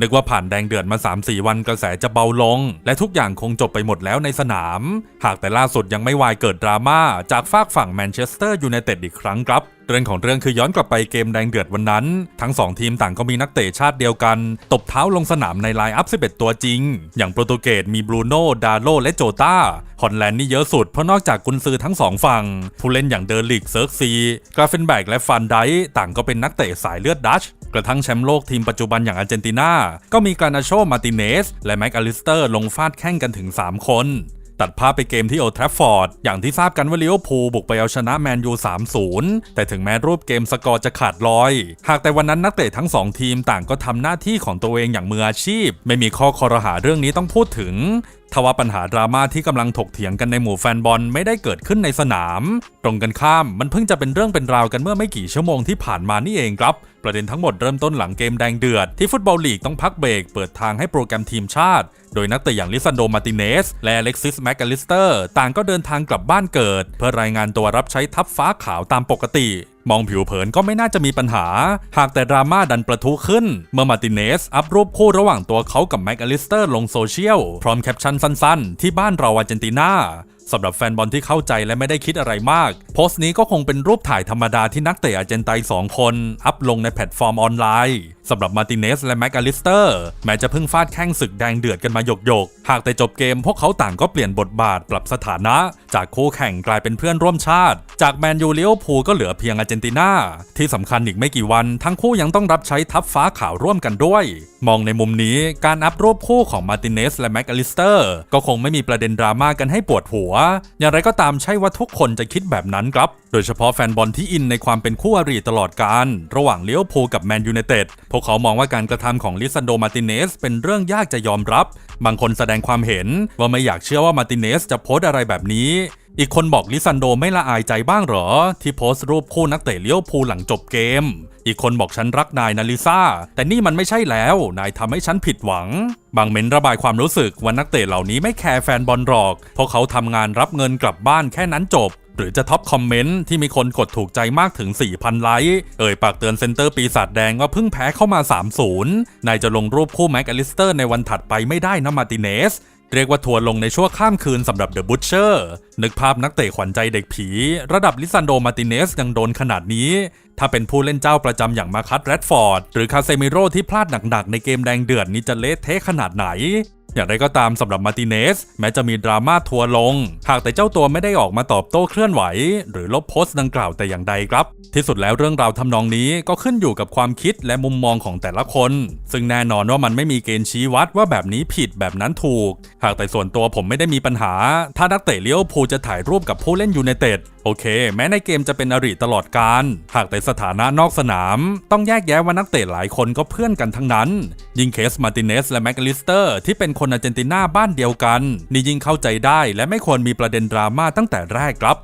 นึกว่าผ่านแดงเดือดมา 3-4 วันกระแสจะเบาลง และทุกอย่างคงจบไปหมดแล้วในสนาม หากแต่ล่าสุดยังไม่วายเกิดดราม่าจากฝากฝั่งแมนเชสเตอร์ยูไนเต็ดอีกครั้งครับเรื่องของเรื่องคือย้อนกลับไปเกมแดงเดือดวันนั้น ทั้ง 2 ทีมต่างก็มีนักเตะชาติเดียวกัน ตบเท้าลงสนามในไลน์อัพ 11 ตัวจริง อย่างโปรตุเกสมีบรูโน่ดาโลและโจตาฮอลแลนด์นี่เยอะสุดเพราะนอกจากกุนซือทั้งสองฝั่ง ผู้เล่นอย่างเดอร์ลิกเซิร์กซีกราเฟนแบกและฟันไดต่างก็เป็นนักเตะสายเลือดดัช กระทั่งแชมป์โลกทีมปัจจุบันอย่างอาร์เจนตินา ก็มีการนาโชมาติเนส และแม็กอลิสเตอร์ลงฟาดแข่งกันถึง 3 คนตัดภาพไปเกมที่โอทราฟฟอร์ด อย่างที่ทราบกันว่าลิเวอร์พูลบุกไปเอาชนะแมนยู 3-0 แต่ถึงแม้รูปเกมสกอร์จะขาดลอย หากแต่วันนั้นนักเตะทั้ง 2 ทีมต่างก็ทำหน้าที่ของตัวเองอย่างมืออาชีพ ไม่มีข้อคอรหาเรื่องนี้ต้องพูดถึงทว่าปัญหาดราม่าที่กำลังถกเถียงกันในหมู่แฟนบอลไม่ได้เกิดขึ้นในสนาม ตรงกันข้ามมันเพิ่งจะเป็นเรื่องเป็นราวกันเมื่อไม่กี่ชั่วโมงที่ผ่านมานี่เองครับ ประเด็นทั้งหมดเริ่มต้นหลังเกมแดงเดือด ที่ฟุตบอลลีกต้องพักเบรกเปิดทางให้โปรแกรมทีมชาติ โดยนักเตะอย่างลิซันโดมาติเนส และอเล็กซิสแมกกาลิสเตอร์ ต่างก็เดินทางกลับบ้านเกิด เพื่อรายงานตัวรับใช้ทัพฟ้าขาวตามปกติ มองผิวเผินก็ไม่น่าจะมีปัญหา หากแต่ดราม่าดันประทุขึ้น เมื่อมาติเนสอัพรูปคู่ระหว่างตัวเขากับแม็กอลิสเตอร์ลงโซเชียล พร้อมแคปชั่นสั้นๆ ที่บ้านเราอาร์เจนตินาสำหรับแฟนบอลที่เข้าใจและไม่ได้คิดอะไรมาก โพสต์นี้ก็คงเป็นรูปถ่ายธรรมดาที่นักเตะอาร์เจนไตสองคน อัพลงในแพลตฟอร์มออนไลน์สำหรับมาติเนสและแม็กอลิสเตอร์ แม้จะเพิ่งฟาดแข้งศึกแดงเดือดกันมาหยกๆหากแต่จบเกมพวกเขาต่างก็เปลี่ยนบทบาทปรับสถานะ จากคู่แข่งกลายเป็นเพื่อนร่วมชาติ จากแมนยูเลียวพูก็เหลือเพียงอาร์เจนตินาที่สำคัญอีกไม่กี่วัน ทั้งคู่ยังต้องรับใช้ทัพฟ้าขาวร่วมกันด้วย มองในมุมนี้การอัพรูปคู่ของมาร์ติเนสและแม็กอลิสเตอร์ก็คงไม่มีประเด็นดราม่ากันให้ปวดหัว อย่างไรก็ตามใช่ว่าทุกคนจะคิดแบบนั้นครับ โดยเฉพาะแฟนบอลที่อินในความเป็นคู่อริตลอดการ ระหว่างเลี้ยวพูกับแมนยูไนเต็ดพวกเขามองว่าการกระทำของลิซันโดมาร์ติเนสเป็นเรื่องยากจะยอมรับ บางคนแสดงความเห็นว่าไม่อยากเชื่อว่ามาร์ติเนสจะโพสอะไรแบบนี้ อีกคนบอกลิซันโดไม่ละอายใจบ้างเหรอ ที่โพสต์รูปคู่นักเตะเลี้ยวพูหลังจบเกม อีกคนบอกฉันรักนายนาลิซาแต่นี่มันไม่ใช่แล้ว นายทำให้ฉันผิดหวัง บางเม้นระบายความรู้สึกว่านักเตะเหล่านี้ไม่แคร์แฟนบอลหรอก เพราะเขาทำงานรับเงินกลับบ้านแค่นั้นจบหรือจะท็อปคอมเมนต์ที่มีคนกดถูกใจมากถึง 4,000 ไลค์ เอ่ยปากเตือนเซนเตอร์ปีศาจแดงว่าเพิ่งแพ้เข้ามา 3-0 นายจะลงรูปคู่แม็กอลิสเตอร์ในวันถัดไปไม่ได้นะมาติเนส เรียกว่าทัวร์ลงในชั่วข้ามคืนสำหรับเดอะบูชเชอร์นึกภาพนักเตะขวัญใจเด็กผี ระดับลิซันโดมาติเนสยังโดนขนาดนี้ ถ้าเป็นผู้เล่นเจ้าประจำอย่างมาคัตแรดฟอร์ด หรือคาเซมิโร่ที่พลาดหนักๆ ในเกมแดงเดือดนี้จะเละเทะขนาดไหน อย่างไรก็ตามสำหรับมาร์ติเนส แม้จะมีดราม่าทัวร์ลง หากแต่เจ้าตัวไม่ได้ออกมาตอบโต้เคลื่อนไหว หรือลบโพสต์ดังกล่าวแต่อย่างใดครับ ที่สุดแล้วเรื่องราวทำนองนี้ก็ขึ้นอยู่กับความคิดและมุมมองของแต่ละคน ซึ่งแน่นอนว่ามันไม่มีเกณฑ์ชี้วัดว่าแบบนี้ผิดแบบนั้นถูก หากแต่ส่วนตัวผมไม่ได้มีปัญหา ถ้านักเตะเลี้ยวพูจะถ่ายรูปกับผู้เล่นยูไนเต็ด โอเค แม้ในเกมจะเป็นอริตลอดการ หากแต่สถานะนอกสนาม ต้องแยกแยะว่านักเตะหลายคนก็เพื่อนกันทั้งนั้น ยิงเคสมาร์ติเนสและแม็กลิสเตอร์ที่เป็นคนอาร์เจนตินาบ้านเดียวกัน นี่ยิ่งเข้าใจได้และไม่ควรมีประเด็นดราม่าตั้งแต่แรกครับ